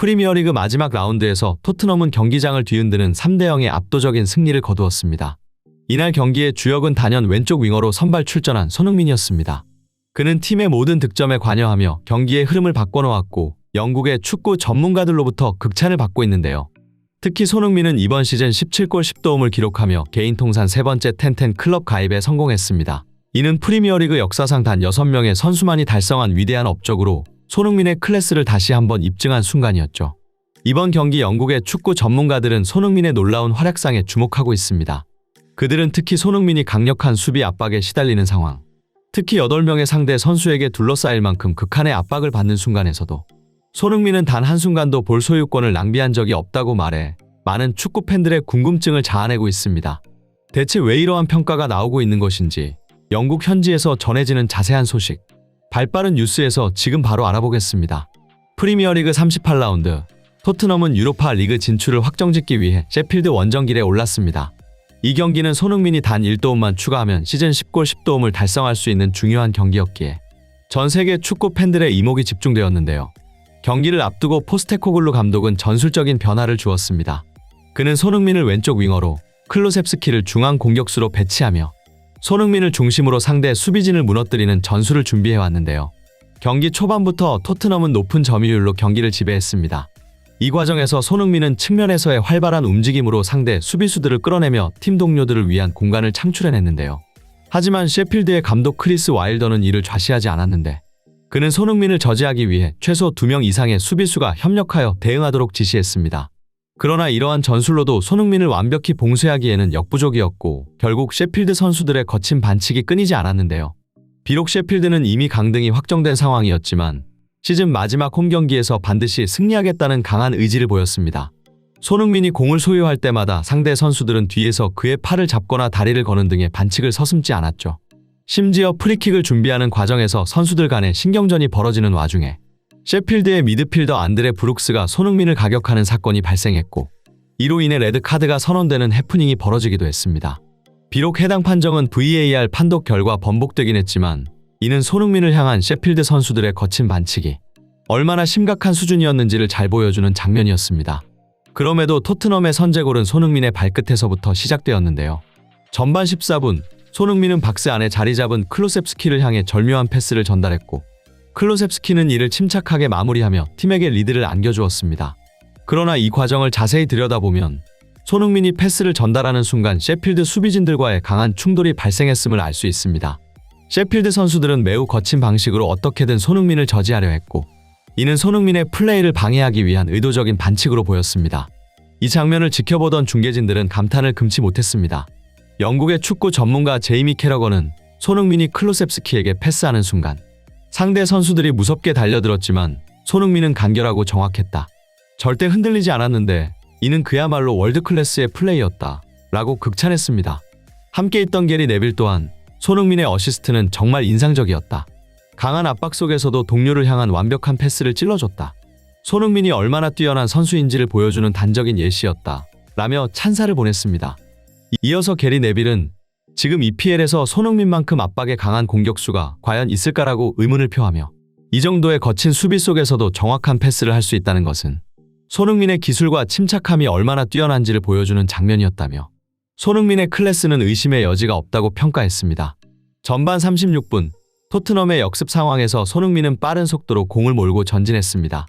프리미어리그 마지막 라운드에서 토트넘은 경기장을 뒤흔드는 3대 0의 압도적인 승리를 거두었습니다. 이날 경기의 주역은 단연 왼쪽 윙어로 선발 출전한 손흥민이었습니다. 그는 팀의 모든 득점에 관여하며 경기의 흐름을 바꿔놓았고 영국의 축구 전문가들로부터 극찬을 받고 있는데요. 특히 손흥민은 이번 시즌 17골 10도움을 기록하며 개인 통산 세 번째 텐텐 클럽 가입에 성공했습니다. 이는 프리미어리그 역사상 단 6명의 선수만이 달성한 위대한 업적으로 손흥민의 클래스를 다시 한번 입증한 순간이었죠. 이번 경기 영국의 축구 전문가들은 손흥민의 놀라운 활약상에 주목하고 있습니다. 그들은 특히 손흥민이 강력한 수비 압박에 시달리는 상황, 특히 8명의 상대 선수에게 둘러싸일 만큼 극한의 압박을 받는 순간에서도 손흥민은 단 한순간도 볼 소유권을 낭비한 적이 없다고 말해 많은 축구 팬들의 궁금증을 자아내고 있습니다. 대체 왜 이러한 평가가 나오고 있는 것인지 영국 현지에서 전해지는 자세한 소식, 발빠른 뉴스에서 지금 바로 알아보겠습니다. 프리미어리그 38라운드 토트넘은 유로파 리그 진출을 확정짓기 위해 셰필드 원정길에 올랐습니다. 이 경기는 손흥민이 단 1도움만 추가하면 시즌 10골 10도움을 달성할 수 있는 중요한 경기였기에 전 세계 축구 팬들의 이목이 집중되었는데요. 경기를 앞두고 포스테코글루 감독은 전술적인 변화를 주었습니다. 그는 손흥민을 왼쪽 윙어로 클로셉스키를 중앙 공격수로 배치하며 손흥민을 중심으로 상대 수비진을 무너뜨리는 전술을 준비해 왔는데요. 경기 초반부터 토트넘은 높은 점유율로 경기를 지배했습니다. 이 과정에서 손흥민은 측면에서의 활발한 움직임으로 상대 수비수들을 끌어내며 팀 동료들을 위한 공간을 창출해냈는데요. 하지만 셰필드의 감독 크리스 와일더는 이를 좌시하지 않았는데 그는 손흥민을 저지하기 위해 최소 2명 이상의 수비수가 협력하여 대응하도록 지시했습니다. 그러나 이러한 전술로도 손흥민을 완벽히 봉쇄하기에는 역부족이었고 결국 셰필드 선수들의 거친 반칙이 끊이지 않았는데요. 비록 셰필드는 이미 강등이 확정된 상황이었지만 시즌 마지막 홈 경기에서 반드시 승리하겠다는 강한 의지를 보였습니다. 손흥민이 공을 소유할 때마다 상대 선수들은 뒤에서 그의 팔을 잡거나 다리를 거는 등의 반칙을 서슴지 않았죠. 심지어 프리킥을 준비하는 과정에서 선수들 간의 신경전이 벌어지는 와중에 셰필드의 미드필더 안드레 브룩스가 손흥민을 가격하는 사건이 발생했고 이로 인해 레드카드가 선언되는 해프닝이 벌어지기도 했습니다. 비록 해당 판정은 VAR 판독 결과 번복되긴 했지만 이는 손흥민을 향한 셰필드 선수들의 거친 반칙이 얼마나 심각한 수준이었는지를 잘 보여주는 장면이었습니다. 그럼에도 토트넘의 선제골은 손흥민의 발끝에서부터 시작되었는데요. 전반 14분 손흥민은 박스 안에 자리 잡은 클로셉스키를 향해 절묘한 패스를 전달했고 클로셉스키는 이를 침착하게 마무리하며 팀에게 리드를 안겨주었습니다. 그러나 이 과정을 자세히 들여다보면 손흥민이 패스를 전달하는 순간 셰필드 수비진들과의 강한 충돌이 발생했음을 알 수 있습니다. 셰필드 선수들은 매우 거친 방식으로 어떻게든 손흥민을 저지하려 했고 이는 손흥민의 플레이를 방해하기 위한 의도적인 반칙으로 보였습니다. 이 장면을 지켜보던 중계진들은 감탄을 금치 못했습니다. 영국의 축구 전문가 제이미 캐러건은 손흥민이 클로셉스키에게 패스하는 순간 상대 선수들이 무섭게 달려들었지만 손흥민은 간결하고 정확했다. 절대 흔들리지 않았는데 이는 그야말로 월드클래스의 플레이였다. 라고 극찬했습니다. 함께 있던 게리 네빌 또한 손흥민의 어시스트는 정말 인상적이었다. 강한 압박 속에서도 동료를 향한 완벽한 패스를 찔러줬다. 손흥민이 얼마나 뛰어난 선수인지를 보여주는 단적인 예시였다. 라며 찬사를 보냈습니다. 이어서 게리 네빌은 지금 EPL에서 손흥민만큼 압박에 강한 공격수가 과연 있을까라고 의문을 표하며 이 정도의 거친 수비 속에서도 정확한 패스를 할 수 있다는 것은 손흥민의 기술과 침착함이 얼마나 뛰어난지를 보여주는 장면이었다며 손흥민의 클래스는 의심의 여지가 없다고 평가했습니다. 전반 36분 토트넘의 역습 상황에서 손흥민은 빠른 속도로 공을 몰고 전진했습니다.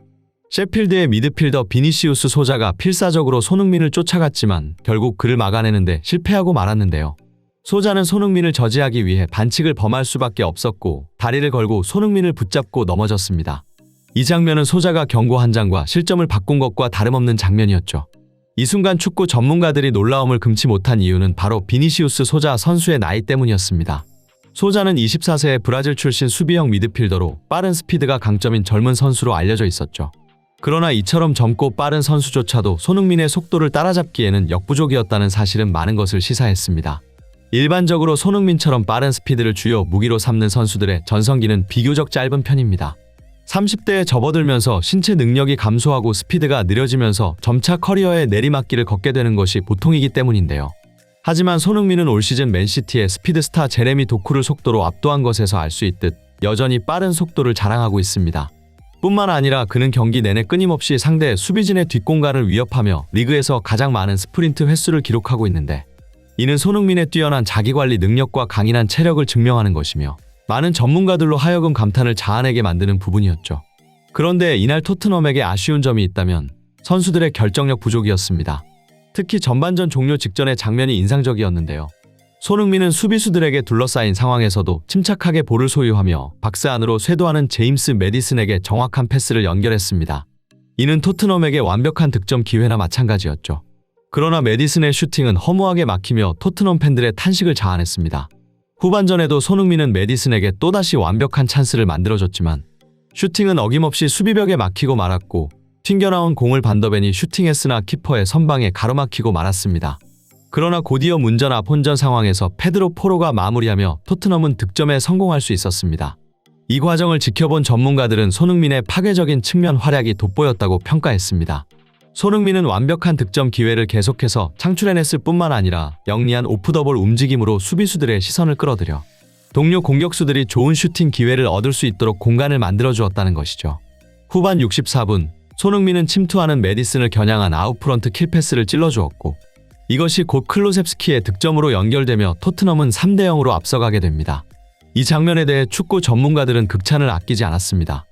셰필드의 미드필더 비니시우스 소자가 필사적으로 손흥민을 쫓아갔지만 결국 그를 막아내는데 실패하고 말았는데요. 소자는 손흥민을 저지하기 위해 반칙을 범할 수밖에 없었고 다리를 걸고 손흥민을 붙잡고 넘어졌습니다. 이 장면은 소자가 경고 한 장과 실점을 바꾼 것과 다름없는 장면이었죠. 이 순간 축구 전문가들이 놀라움을 금치 못한 이유는 바로 비니시우스 소자 선수의 나이 때문이었습니다. 소자는 24세의 브라질 출신 수비형 미드필더로 빠른 스피드가 강점인 젊은 선수로 알려져 있었죠. 그러나 이처럼 젊고 빠른 선수조차도 손흥민의 속도를 따라잡기에는 역부족이었다는 사실은 많은 것을 시사했습니다. 일반적으로 손흥민처럼 빠른 스피드를 주요 무기로 삼는 선수들의 전성기는 비교적 짧은 편입니다. 30대에 접어들면서 신체 능력이 감소하고 스피드가 느려지면서 점차 커리어의 내리막길을 걷게 되는 것이 보통이기 때문인데요. 하지만 손흥민은 올 시즌 맨시티의 스피드 스타 제레미 도쿠를 속도로 압도한 것에서 알 수 있듯 여전히 빠른 속도를 자랑하고 있습니다. 뿐만 아니라 그는 경기 내내 끊임없이 상대 수비진의 뒷공간을 위협하며 리그에서 가장 많은 스프린트 횟수를 기록하고 있는데 이는 손흥민의 뛰어난 자기관리 능력과 강인한 체력을 증명하는 것이며 많은 전문가들로 하여금 감탄을 자아내게 만드는 부분이었죠. 그런데 이날 토트넘에게 아쉬운 점이 있다면 선수들의 결정력 부족이었습니다. 특히 전반전 종료 직전의 장면이 인상적이었는데요. 손흥민은 수비수들에게 둘러싸인 상황에서도 침착하게 볼을 소유하며 박스 안으로 쇄도하는 제임스 메디슨에게 정확한 패스를 연결했습니다. 이는 토트넘에게 완벽한 득점 기회나 마찬가지였죠. 그러나 메디슨의 슈팅은 허무하게 막히며 토트넘 팬들의 탄식을 자아냈습니다. 후반전에도 손흥민은 메디슨에게 또다시 완벽한 찬스를 만들어줬지만 슈팅은 어김없이 수비벽에 막히고 말았고 튕겨나온 공을 반더벤이 슈팅했으나 키퍼의 선방에 가로막히고 말았습니다. 그러나 곧이어 문전 앞 혼전 상황에서 페드로 포로가 마무리하며 토트넘은 득점에 성공할 수 있었습니다. 이 과정을 지켜본 전문가들은 손흥민의 파괴적인 측면 활약이 돋보였다고 평가했습니다. 손흥민은 완벽한 득점 기회를 계속해서 창출해냈을 뿐만 아니라 영리한 오프더볼 움직임으로 수비수들의 시선을 끌어들여 동료 공격수들이 좋은 슈팅 기회를 얻을 수 있도록 공간을 만들어 주었다는 것이죠. 후반 64분 손흥민은 침투하는 메디슨을 겨냥한 아웃프런트 킬패스를 찔러주었고 이것이 곧 클로셉스키의 득점으로 연결되며 토트넘은 3대 0으로 앞서가게 됩니다. 이 장면에 대해 축구 전문가들은 극찬을 아끼지 않았습니다.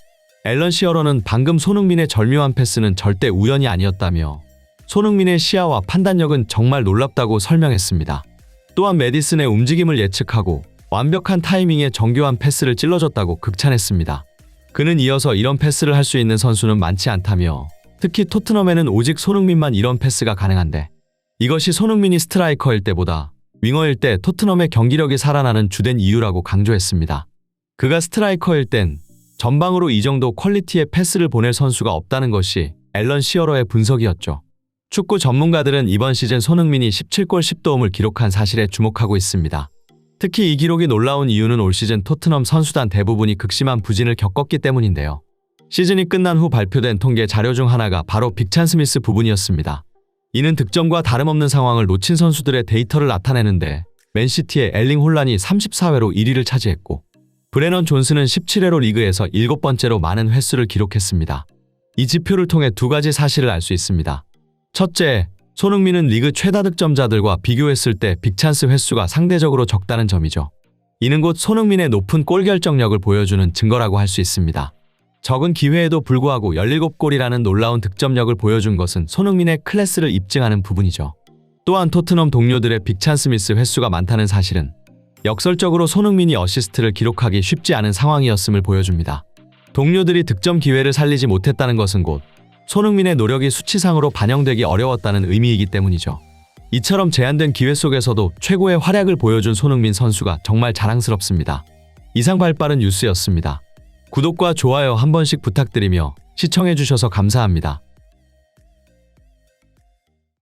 앨런 시어러는 방금 손흥민의 절묘한 패스는 절대 우연이 아니었다며 손흥민의 시야와 판단력은 정말 놀랍다고 설명했습니다. 또한 메디슨의 움직임을 예측하고 완벽한 타이밍에 정교한 패스를 찔러줬다고 극찬했습니다. 그는 이어서 이런 패스를 할 수 있는 선수는 많지 않다며 특히 토트넘에는 오직 손흥민만 이런 패스가 가능한데 이것이 손흥민이 스트라이커일 때보다 윙어일 때 토트넘의 경기력이 살아나는 주된 이유라고 강조했습니다. 그가 스트라이커일 땐 전방으로 이 정도 퀄리티의 패스를 보낼 선수가 없다는 것이 앨런 시어러의 분석이었죠. 축구 전문가들은 이번 시즌 손흥민이 17골 10도움을 기록한 사실에 주목하고 있습니다. 특히 이 기록이 놀라운 이유는 올 시즌 토트넘 선수단 대부분이 극심한 부진을 겪었기 때문인데요. 시즌이 끝난 후 발표된 통계 자료 중 하나가 바로 빅찬 스미스 부분이었습니다. 이는 득점과 다름없는 상황을 놓친 선수들의 데이터를 나타내는데 맨시티의 엘링 혼란이 34회로 1위를 차지했고 브레넌 존스는 17회로 리그에서 7번째로 많은 횟수를 기록했습니다. 이 지표를 통해 두 가지 사실을 알 수 있습니다. 첫째, 손흥민은 리그 최다 득점자들과 비교했을 때 빅찬스 횟수가 상대적으로 적다는 점이죠. 이는 곧 손흥민의 높은 골 결정력을 보여주는 증거라고 할 수 있습니다. 적은 기회에도 불구하고 17골이라는 놀라운 득점력을 보여준 것은 손흥민의 클래스를 입증하는 부분이죠. 또한 토트넘 동료들의 빅찬스 미스 횟수가 많다는 사실은 역설적으로 손흥민이 어시스트를 기록하기 쉽지 않은 상황이었음을 보여줍니다. 동료들이 득점 기회를 살리지 못했다는 것은 곧 손흥민의 노력이 수치상으로 반영되기 어려웠다는 의미이기 때문이죠. 이처럼 제한된 기회 속에서도 최고의 활약을 보여준 손흥민 선수가 정말 자랑스럽습니다. 이상 발빠른 뉴스였습니다. 구독과 좋아요 한 번씩 부탁드리며 시청해주셔서 감사합니다.